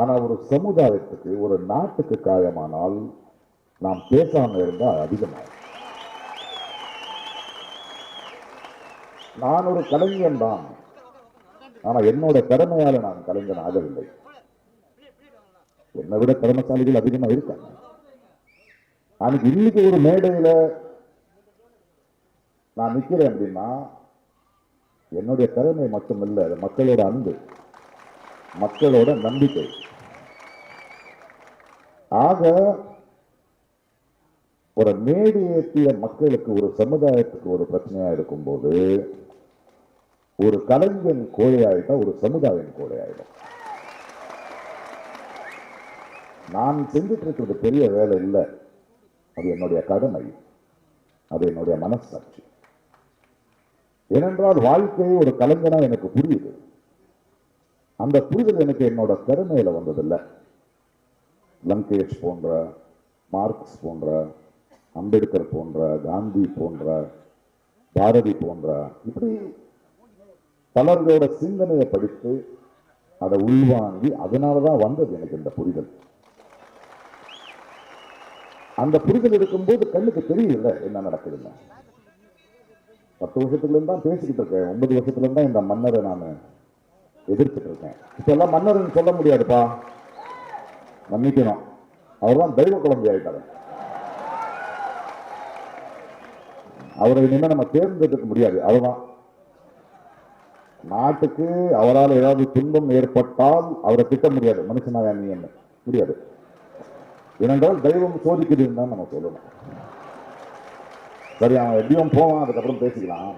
ஆனா ஒரு சமுதாயத்துக்கு ஒரு நாட்டுக்கு காயமானால் நாம் பேசாமல் இருந்தால் அதிகமாகும். நான் ஒரு கலைஞன் தான். ஆனா என்னோட திறமையால நான் கலைஞன் ஆகவில்லை. என்னை விட திறமைசாலிகள் அதிகமா இருக்காங்க. அன்னைக்கு இன்னைக்கு ஒரு மேடையில நான் நிற்கிறேன் அப்படின்னா என்னுடைய திறமை மட்டும் மக்களோட அன்பு. மக்களோட நம்பிக்கை. ஆக ஒரு மேடு ஏற்றிய மக்களுக்கு ஒரு சமுதாயத்துக்கு ஒரு பிரச்சனையா இருக்கும்போது ஒரு கலைஞன் கோழையாயிட்டா ஒரு சமுதாயம் கோழையாயிடும். நான் செஞ்சுட்டு இருக்கிறது பெரிய வேலை இல்லை. அது என்னுடைய கடமை. அது என்னுடைய மனசாட்சி. ஏனென்றால் வாழ்க்கையை ஒரு கலைஞனா எனக்கு புரியுது. அந்த புரிதல் எனக்கு என்னோட திறமையில வந்ததில்லை. லங்கேஷ் போன்ற மார்க்ஸ் போன்ற அம்பேத்கர் போன்ற காந்தி போன்ற பாரதி போன்ற இப்படி பலர்களோட சிந்தனையை படித்து அதை உள்வாங்கி அதனாலதான் வந்தது எனக்கு இந்த புரிதல். அந்த புரிதல் இருக்கும்போது கண்ணுக்கு தெரியல என்ன நடக்குதுன்னு. பத்து வருஷத்துல இருந்து தான் பேசிக்கிட்டு இருக்கேன். ஒன்பது வருஷத்துல இருந்து தான் இந்த மன்னரை நான் எதிர்த்துட்டு இருக்கேன் இப்ப எல்லாம் மன்னர்னு சொல்ல முடியாதுப்பா. மன்னிக்கணும். அவர்தான் தெய்வ குழந்தை ஆயிட்டாரு. அவரை இனிமே நம்ம தேர்ந்தெடுக்க முடியாது. அதுதான் நாட்டுக்கு அவரால் ஏதாவது துன்பம் ஏற்பட்டால் அவரை திட்ட முடியாது. மனுஷனாக நீ என்ன? முடியாது. ஏனென்றால் தெய்வம் சோதிக்குதுன்னு தான் நம்ம சொல்லணும். சரி அவன் எப்படியும் போவான் அதுக்கப்புறம் பேசிக்கலாம்.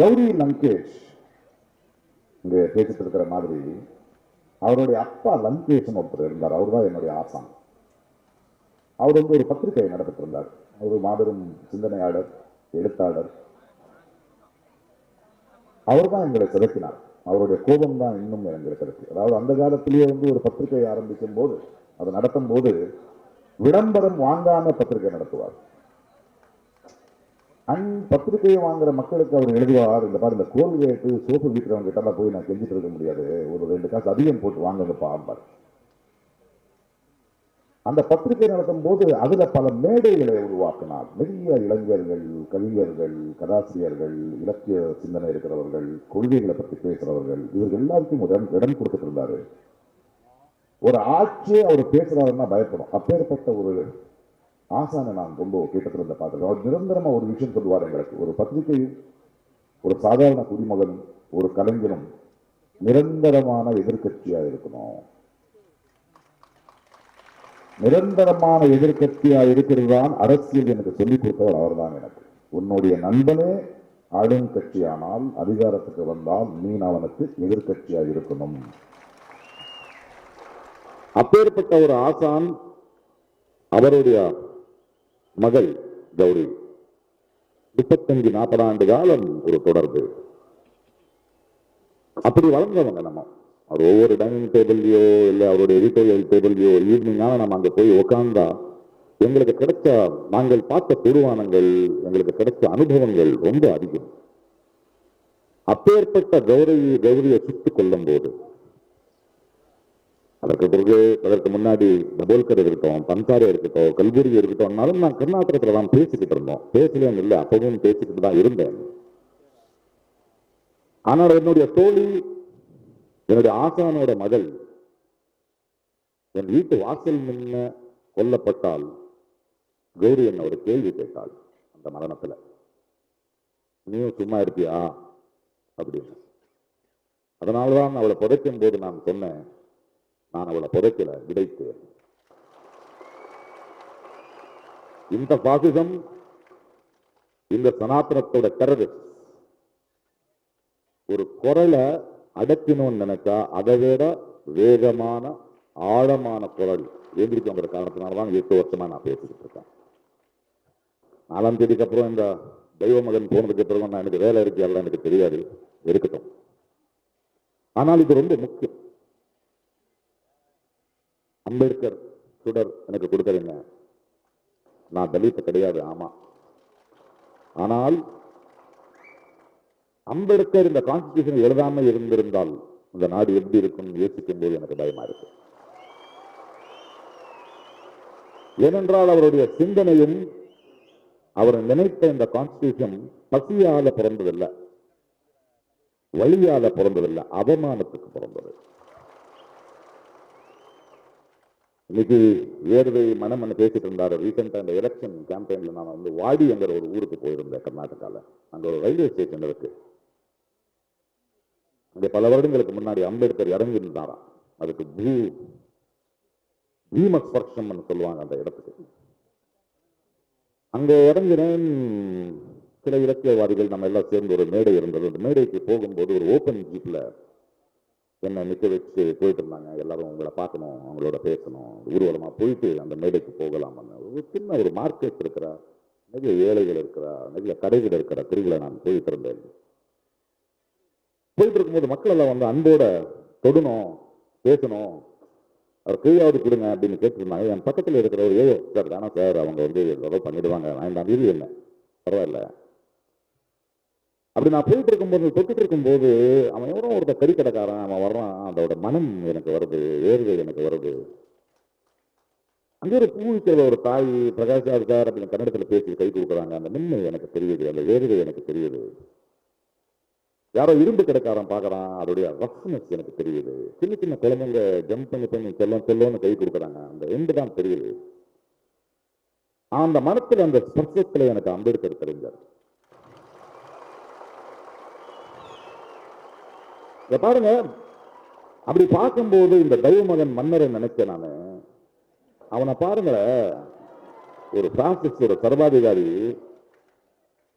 கௌரி லங்கேஷ் இங்க பேசிட்டு இருக்கிற மாதிரி அவருடைய அப்பா லங்கேஷ்னு ஒருத்தர் இருந்தார். அவர் தான் என்னுடைய ஆசான். அவர் வந்து ஒரு பத்திரிகை நடத்திட்டு இருந்தார் அவர் மாபெரும் சிந்தனையாளர் எழுத்தாளர். அவர் தான் எங்களை சிறக்கினார் அவருடைய கோபம் தான் இன்னும் எங்களை சிறக்கு அதாவது அந்த காலத்திலேயே வந்து ஒரு பத்திரிகை ஆரம்பிக்கும் போது அதை நடத்தும் போது விளம்பரம் வாங்காம பத்திரிகை நடத்துவார். அந் பத்திரிகையை வாங்குற மக்களுக்கு அவர் எழுதுவார். இந்த பாரு இந்த கோல்கேட்டு சோப்பு விற்கிறவங்க கிட்ட போய் நான் செஞ்சுட்டு இருக்க முடியாது. ஒரு ரெண்டு காசு அதிகம் போட்டு வாங்குங்கப்பா பாரு அந்த பத்திரிகை நடத்தும் போது அதுல பல மேடைகளை உருவாக்கினார். நிறைய இளைஞர்கள் கவிஞர்கள் கதாசிரியர்கள் இலக்கிய சிந்தனை இருக்கிறவர்கள் கொள்கைகளை பற்றி பேசுறவர்கள் இவர்கள் எல்லாருக்கும் இடம் இடம் கொடுத்துட்டு இருந்தாரு. ஒரு ஆட்சியை அவர் பேசுறாருன்னா பயப்படும். அப்பேற்பட்ட ஒரு ஆசானை நான் ரொம்ப கிட்டத்தில் இருந்த பார்த்துருக்கோம் அவர் நிரந்தரமா ஒரு விஷயம் சொல்லுவார் எங்களுக்கு. ஒரு பத்திரிகை ஒரு சாதாரண குடிமகன் ஒரு கலைஞனும் நிரந்தரமான எதிர்க்கட்சியா இருக்கணும். நிரந்தரமான எதிர்கட்சியாக இருக்கிறது தான் அரசியல் எனக்கு சொல்லிக் கொடுத்தவர் அவர்தான் எனக்கு. உன்னுடைய நண்பனே ஆளும் கட்சியானால் அதிகாரத்துக்கு வந்தால் நீ அவனுக்கு எதிர்க்கட்சியா இருக்கணும். அப்பேற்பட்ட ஒரு ஆசான் அவருடைய மகள் கௌரி. முப்பத்தஞ்சு நாற்பது ஆண்டு காலம் ஒரு தொடர்பு. அப்படி வளர்ந்தவங்க நம்ம. அவர் ஒவ்வொரு டைனிங் டேபிள்லையோ இல்லை அவருடைய எடிட்டோரியல் டேபிள்லையோ ஈவினிங்கான நம்ம அங்க போய் உட்கார்ந்தா எங்களுக்கு கிடைச்ச நாங்கள் பார்த்த குருவானங்கள் எங்களுக்கு கிடைச்ச அனுபவங்கள் ரொம்ப அதிகம். அப்பேற்பட்ட கௌரவி கௌரியை சுட்டுக் கொள்ளும் போது அதற்கு பிறகு அதற்கு முன்னாடி டபோல்கர் இருக்கட்டும் பன்சாரி இருக்கட்டும் கல்புரி இருக்கட்டும்னாலும் நான் கர்நாடகத்துல தான் பேசிக்கிட்டு இருந்தோம். பேசலன்னு இல்லை அப்பவும் பேசிக்கிட்டு தான் இருந்தேன். ஆனால் என்னுடைய தோழி என்னுடைய ஆசானோட மகள் என் வீட்டு வாசல் முன்ன கொல்லப்பட்டால் கௌரி என்ன ஒரு கேள்வி கேட்டாள் அந்த மரணத்துல. நீயும் சும்மா இருப்பியா? அப்படின்னு. அதனாலதான் அவளை புதைக்கும் போது நான் சொன்னேன் நான் அவளை புதைக்கல விதைத்து. இந்த பாசிசம் இந்த சனாதனத்தோட டெரரிஸ்ட் ஒரு குரலை அடக்கணும்னு நினைச்சா அதை விட வேகமான ஆழமான குரல் எழுந்திருக்கோங்கிற காரணத்தினால்தான் எட்டு வருஷமா நான் பேசிக்கிட்டு இருக்கேன். நாலாம் தேதிக்கு அப்புறம் இந்த தெய்வ மகன் போனதுக்கு அப்புறம் நான் எனக்கு வேலை இருக்கு எல்லாம் எனக்கு தெரியாது. இருக்கட்டும். ஆனால் இது ரொம்ப முக்கியம். அம்பேத்கர் சுடர் எனக்கு கொடுக்கறீங்க. நான் தலித்து கிடையாது ஆமா. ஆனால் அம்பேத்கர் இந்த கான்ஸ்டியூஷன் எழுதாம இருந்திருந்தால் இந்த நாடு எப்படி இருக்கும்னு யோசிக்கும் போது எனக்கு பயமா இருக்கு. ஏனென்றால் அவருடைய சிந்தனையும் அவர் நினைத்த இந்த கான்ஸ்டியூஷன் பசியால பிறந்ததில்லை. வழியால பிறந்ததில்லை. அவமானத்துக்கு பிறந்தது. இன்னைக்கு வேர்வை மனமன்னு பேசிட்டு இருந்தாரு. ரீசெண்டாக இந்த எலெக்ஷன் கேம்பெயின்ல நான் வந்து வாடி என்கிற ஒரு ஊருக்கு போயிருந்தேன் கர்நாடகாவில் அங்கே ஒரு ரயில்வே ஸ்டேஷன் இருக்கு. அங்கே பல வருடங்களுக்கு முன்னாடி அம்பேத்கர் இறங்கி இருந்தாராம் அதுக்கு பூ பீமஸ்பர்ஷம்னு சொல்லுவாங்க அந்த இடத்துக்கு. அங்கே இறங்கினேன். சில இலக்கியவாதிகள் நம்ம எல்லாம் சேர்ந்து ஒரு மேடை இருந்தது. அந்த மேடைக்கு போகும்போது ஒரு ஓப்பன் ஜீப்பில் என்னை நிற்க வச்சு போயிட்டு இருந்தாங்க. எல்லாரும் உங்களை பார்க்கணும் அவங்களோட பேசணும். ஊர்வலமாக போயிட்டு அந்த மேடைக்கு போகலாமான்னு ஒரு சின்ன ஒரு மார்க்கெட் இருக்கிறா நிறைய ஏழைகள் இருக்கிறா நிறைய கடைகள் இருக்கிற தெருவில் நான் போயிட்டு இருந்தேன். போயிட்டு இருக்கும்போது மக்கள் எல்லாம் வந்து அன்போட தொடணும் பேசணும். அவர் கையாவது கொடுங்க அப்படின்னு கேட்டுருந்தாங்க. என் பக்கத்தில் இருக்கிற ஒரு ஏயோ சார் தானே சார் அவங்க வந்து ஏதோ பண்ணிடுவாங்க. நான் இது இல்லை. பரவாயில்ல. அப்படி நான் போயிட்டு இருக்கும்போது தொட்டுட்டு இருக்கும்போது அவன் எவனோ ஒருத்த கறி கடைக்காரன் அவன் வர்றான் அதோட மனம் எனக்கு வருது வேர்வை எனக்கு வருது. அங்கே ஒரு பூவிக்கிற ஒரு தாய் பிரகாஷா இருக்கார் அப்படின்னு கன்னடத்தில் பேசி கை கொடுக்குறாங்க. அந்த மின்மை எனக்கு தெரியுது அந்த வேர்வை எனக்கு தெரியுது. யாரோ இரும்பு கிடைக்காரன் பார்க்குறான் அதோடைய ரஃப்னஸ் எனக்கு தெரியுது. சின்ன சின்ன குழந்தைங்க ஜம்ப் பண்ணி பண்ணி செல்லம் செல்லம்னு கை கொடுக்குறாங்க. அந்த எண்டு தான் தெரியுது. அந்த மனத்தில் அந்த ஸ்பர்சத்துல எனக்கு அம்பேத்கர் தெரிஞ்சார். பாருங்க. அப்படி பார்க்கும்போது இந்த தெய்வமகன் மன்னரை நினைச்சேன் நானு. அவனை பாருங்களேன் ஒரு பிரான்சிஸ் சர்வாதிகாரி.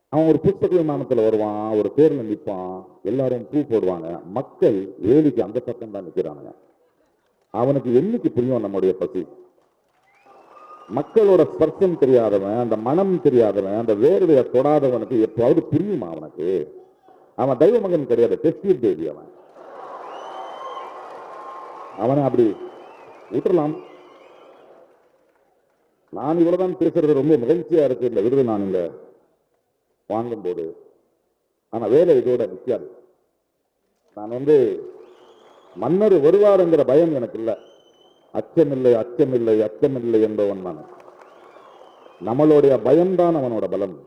அவன் ஒரு புஸ்தக விமானத்தில் வருவான் ஒரு பேரில் நிற்பான் எல்லாரும் பூ போடுவாங்க. மக்கள் வேலிக்கு அந்த பக்கம் தான் நிக்கிறானுங்க. அவனுக்கு என்னைக்கு புரியும் நம்முடைய பசி? மக்களோட ஸ்பர்சம் தெரியாதவன் அந்த மனம் தெரியாதவன் அந்த வேர்வையை தொடாதவனுக்கு எப்போது புரியுமா அவனுக்கு? அவன் தெய்வ மகன் கிடையாது தேவி அவன். அவனை அப்படி விட்டுறலாம். நான் இவ்வளவுதான் பேசுறது ரொம்ப மகிழ்ச்சியா இருக்கு இந்த விருது நான் இங்க வாங்கும்போது. ஆனா வேலை இதோட நிக்காது. நான் வந்து மன்னர் வருவாருங்கிற பயம் எனக்கு இல்லை. அச்சமில்லை அச்சமில்லை அச்சமில்லை என்பவன் நான். நம்மளுடைய பயம்தான் அவனோட பலம்.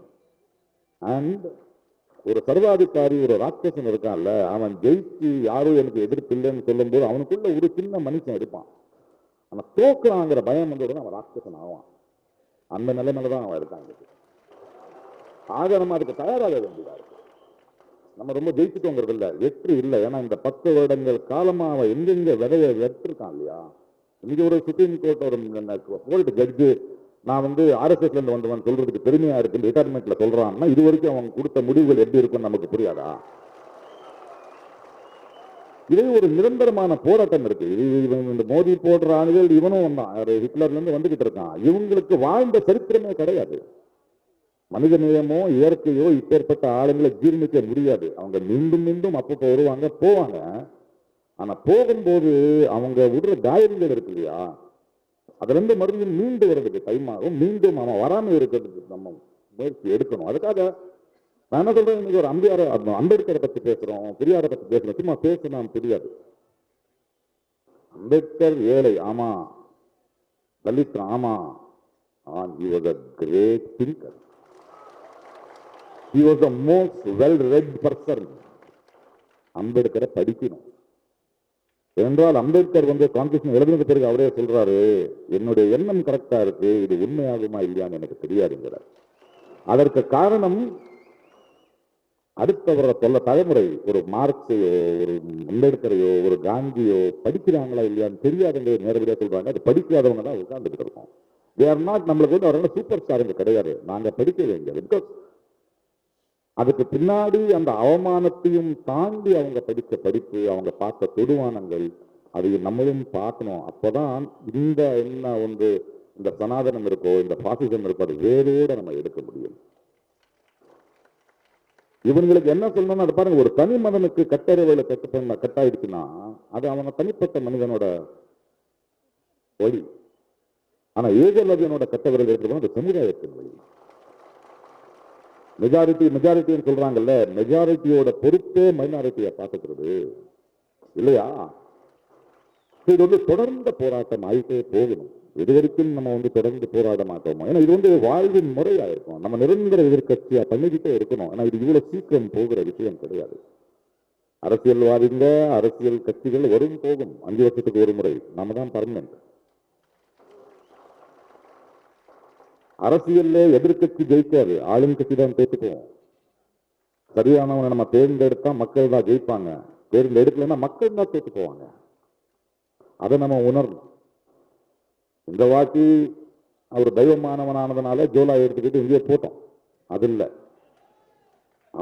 அண்ட் ஒரு சர்வாதிகாரி ஒரு ராட்சசன் இருக்கான்ல அவன் ஜெயிச்சு யாரும் எனக்கு எதிர்ப்பு இல்லைன்னு சொல்லும்போது அவனுக்குள்ள ஒரு சின்ன மனுஷன் இருப்பான். அவன் தோக்குறாங்கிற பயம் வந்து அவன் ராட்சசன் ஆவான். அந்த நிலைமையில தான் அவன் இருக்கான் ஆக நம்ம அதுக்கு தயாராக வேண்டியதா இருக்கு. நம்ம ரொம்ப ஜெயிச்சுட்டோங்கிறது இல்லை வெற்றி இல்லை. ஏன்னா இந்த பத்து வருடங்கள் காலமா அவன் எங்கெங்க விதைய வெற்றிருக்கான் இல்லையா? இன்னைக்கு ஒரு சுப்ரீம் கோர்ட் ஒரு கோர்ட் ஜட்ஜு நான் வந்து ஆர்எஸ்எஸ்ல இருந்து வந்தவன் சொல்றதுக்கு பெருமையா இருக்கு ரிட்டையர்மெண்ட்ல சொல்றான்னா இது வரைக்கும் அவன் கொடுத்த முடிவுகள் எப்படி இருக்கும்னு நமக்கு புரியாதா? இதே ஒரு நிரந்தரமான போராட்டம் இருக்கு. இந்த மோடி போடுற ஆளுகள் இவனும் தான் ஹிட்லர்ல இருந்து வந்துகிட்டு இருக்கான். இவங்களுக்கு வாழ்ந்த சரித்திரமே கிடையாது. மனித நேயமோ இயற்கையோ இப்பேற்பட்ட ஆளுங்களை ஜீர்ணிக்க முடியாது. அவங்க மீண்டும் மீண்டும் அப்பப்போ வருவாங்க போவாங்க. ஆனா போகும்போது அவங்க விடுற காயங்கள் இருக்கு இல்லையா? அதுலேருந்து மறுபடியும் மீண்டு வர்றதுக்கு டைமாகும் மீண்டும் அவன் வராமல் இருக்கிறதுக்கு நம்ம முயற்சி எடுக்கணும். அதுக்காக நான் என்ன சொல்கிறேன் இன்னைக்கு ஒரு அம்பியார அம்பேத்கரை பற்றி பேசுகிறோம் பெரியாரை பற்றி பேசுகிறோம் சும்மா பேசினா தெரியாது. அம்பேத்கர் ஏழை ஆமா. தலித் ஆமா. ஆன் he was a great thinker he was a most well read person அம்பேத்கரை படிக்கணும். என்றால் அம்பேத்கர் வந்து கான்ஸ்டியூஷன் எழுதினது பிறகு அவரே சொல்றாரு என்னுடைய எண்ணம் கரெக்டா இருக்கு இது உண்மையாகுமா இல்லையான்னு எனக்கு தெரியாதுங்கிறார். அதற்கு காரணம் அடுத்தவரை சொல்ல தலைமுறை ஒரு மார்க்ஸையோ ஒரு அம்பேத்கரையோ ஒரு காந்தியோ படிக்கிறாங்களா இல்லையான்னு தெரியாதுங்கிறது நேரடியாக சொல்றாங்க அது படிக்காதவங்க தான் உட்கார்ந்துட்டு இருக்கோம். தேர் நாட் நம்மளுக்கு வந்து அவர்கள் சூப்பர் ஸ்டாருங்க கிடையாது. நாங்கள் படிக்க வேண்டியது. பிகாஸ் அதுக்கு பின்னாடி அந்த அவமானத்தையும் தாண்டி அவங்க படித்த படிப்பு அவங்க பார்த்த தொடுவானங்கள் அதையும் நம்மளும் பார்க்கணும். அப்போதான் இந்த என்ன ஒன்று இந்த சனாதனம் இருக்கோ இந்த பாசிசம் இருக்கோ அது வேரோட நம்ம எடுக்க முடியும். இவங்களுக்கு என்ன சொல்லணும்னு அதை பாருங்க ஒரு தனி மனிதனுக்கு கட்டறிவையில கட்ட கட்டாயிடுச்சுன்னா அது அவங்க தனிப்பட்ட மனிதனோட வழி. ஆனா ஏகலவியனோட கட்டவர்கள் இருக்கிறது அது சமுதாயத்தின் வழி. மெஜாரிட்டி மெஜாரிட்டின்னு சொல்றாங்கல்ல மெஜாரிட்டியோட பொறுப்பே மைனாரிட்டியை பார்த்துக்கிறது. இல்லையா? இது வந்து தொடர்ந்த போராட்டம் ஆகிட்டே போகணும். இது வரைக்கும் நம்ம வந்து தொடர்ந்து போராட மாட்டோமா? ஏன்னா இது வந்து வாழ்வின் முறையா இருக்கும். நம்ம நிரந்தர எதிர்கட்சியா பண்ணிக்கிட்டே இருக்கணும். ஏன்னா இது இவ்வளவு சீக்கிரம் போகிற விஷயம் கிடையாது. அரசியல்வாதிங்க அரசியல் கட்சிகள் வரும் போகும். அஞ்சு வருஷத்துக்கு ஒரு முறை. நாம தான் பர்மனன்ட் அரசியல்ல எதிர்க்கட்சி ஜெயிக்காது. ஆளும் கட்சி தான் தோத்து சரியானவனை நம்ம தேர்ந்தெடுத்தா மக்கள் தான் ஜெயிப்பாங்க. தேர்ந்தெடுக்கலைன்னா மக்கள் தான் தோத்து போவாங்க அதை நம்ம உணரணும். இந்த வாட்டி அவர் தெய்வமானவனானதுனால ஜோலா எடுத்துக்கிட்டு இங்கே போட்டோம். அது இல்லை.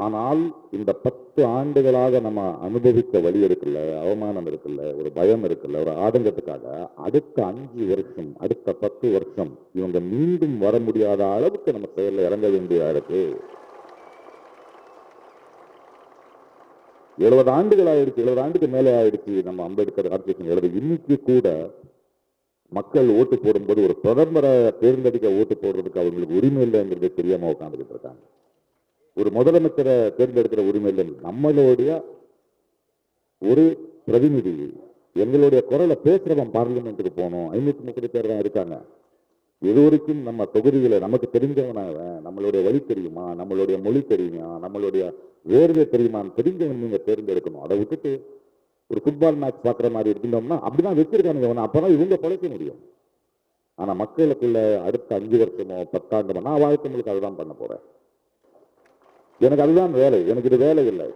ஆனால் இந்த பத்து ஆண்டுகளாக நம்ம அனுபவித்த வழி இருக்குல்ல அவமானம் இருக்குல்ல ஒரு பயம் இருக்குல்ல ஒரு ஆதங்கத்துக்காக அடுத்த அஞ்சு வருஷம் அடுத்த பத்து வருஷம் இவங்க மீண்டும் வர முடியாத அளவுக்கு நம்ம செயல்ல இறங்க வேண்டியதா இருக்கு. எழுபது ஆண்டுகள் ஆயிடுச்சு எழுபது ஆண்டுக்கு மேலே ஆயிடுச்சு நம்ம அம்பேத்கர் கான்ஸ்டியூஷன் எழுது. இன்னைக்கு கூட மக்கள் ஓட்டு போடும்போது ஒரு பிரதமரை தேர்ந்தெடுக்க ஓட்டு போடுறதுக்கு அவங்களுக்கு உரிமை இல்லைங்கிறது தெரியாம உட்காந்துக்கிட்டு இருக்காங்க. ஒரு முதலமைச்சரை தேர்ந்தெடுக்கிற உரிமை இல்லை. நம்மளுடைய ஒரு பிரதிநிதி எங்களுடைய குரலை பேசுறவன் பார்லிமெண்ட்டுக்கு போகணும். ஐநூத்தி முப்பது பேர் தான் இருக்காங்க. இது வரைக்கும் நம்ம தொகுதிகளை நமக்கு தெரிஞ்சவனாக நம்மளுடைய வழி தெரியுமா? நம்மளுடைய மொழி தெரியுமா? நம்மளுடைய வேர்வை தெரியுமான்னு தெரிஞ்சவன் நீங்க தேர்ந்தெடுக்கணும். அதை விட்டுட்டு ஒரு ஃபுட்பால் மேட்ச் பார்க்குற மாதிரி இருந்தோம்னா அப்படிதான் வச்சிருக்கானுங்க அவனை அப்பதான் இவங்க பழைக்க முடியும். ஆனா மக்களுக்குள்ள அடுத்த அஞ்சு வருஷமோ பத்தாண்டுமோ நான் வாழ்க்கை முழுக்க அதுதான் பண்ண போறேன். எனக்கு அதுதான் வேலை. எனக்கு இது வேலை இல்லை.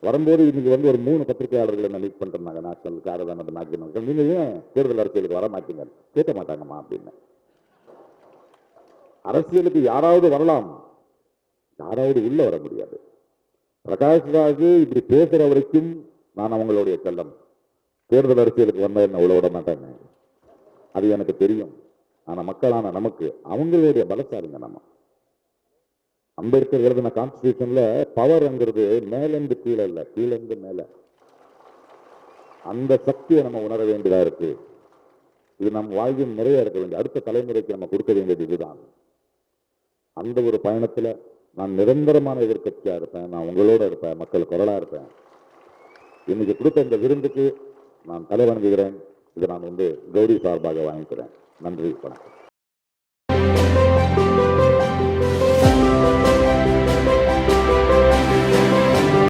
வரும்போது இன்னைக்கு வந்து ஒரு மூணு பத்திரிகையாளர்கள் என்ன மீட் பண்ணிருந்தாங்க நேஷனல் காரதான மேக்சிமம் நீங்கள் ஏன் தேர்தல் அரசியலுக்கு வர மாட்டீங்க? கேட்க மாட்டாங்கம்மா அப்படின்னு. அரசியலுக்கு யாராவது வரலாம். யாராவது உள்ள வர முடியாது. பிரகாஷ் ராஜு இப்படி பேசுற வரைக்கும் நான் அவங்களுடைய செல்லம். தேர்தல் அரசியலுக்கு வந்தால் என்ன உள்ள விட மாட்டாங்க? அது எனக்கு தெரியும். ஆனால் மக்களான நமக்கு அவங்களுடைய பலசாரிங்க நம்ம. அம்பேத்கர் எழுதின கான்ஸ்டியூஷன்ல பவர்ங்கிறது மேலிருந்து கீழே இல்லை கீழேந்து மேல. அந்த சக்தியை நம்ம உணர வேண்டியதா இருக்கு. இது நம் வாழ்வின் நிறைய இருக்க வேண்டிய அடுத்த தலைமுறைக்கு நம்ம கொடுக்க வேண்டியது இதுதான். அந்த ஒரு பயணத்துல நான் நிரந்தரமான எதிர்கட்சியா இருப்பேன் நான் உங்களோட இருப்பேன் மக்கள் குரலா இருப்பேன். இன்னைக்கு கொடுத்த இந்த விருந்துக்கு நான் தலை வணங்குகிறேன். இதை நான் வந்து கௌரி சார்பாக வாங்கிக்கிறேன். நன்றி வணக்கம்.